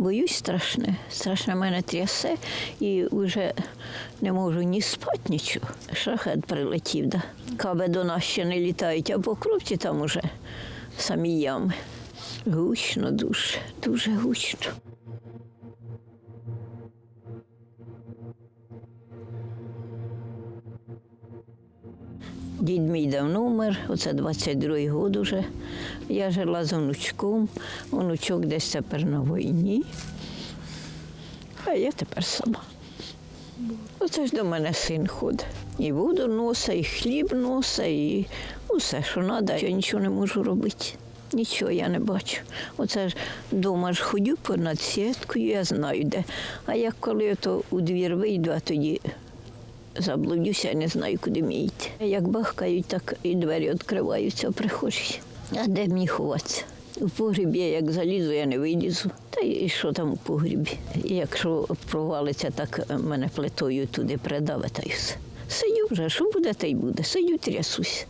Боюсь страшне, страшне мене трясе і вже не можу ні спати, нічого. Шахет прилетів, да. Каби до нас ще не літають, а по кропці там уже самі ями. Гучно дуже, дуже гучно. Дід мій давно вмер, оце 22-й год уже. Я жила з онучком, онучок десь тепер на війні, а я тепер сама. Оце ж до мене син ходить. І воду носа, і хліб носа, і усе, що треба, я нічого не можу робити. Нічого я не бачу. Оце ж вдома ж ходю понад сіткою, я знаю де. А як коли то у двір вийду, а тоді заблудюся, не знаю, куди мені йти. Як бахкають, так і двері відкриваються прихожі. А де мені ховатися? У погрібі, як залізу, я не вилізу. Та і що там у погрібі? І якщо провалиться, так мене плитою туди придавить, та й все. Сидю вже, що буде, та й буде. Сидю, трясусь.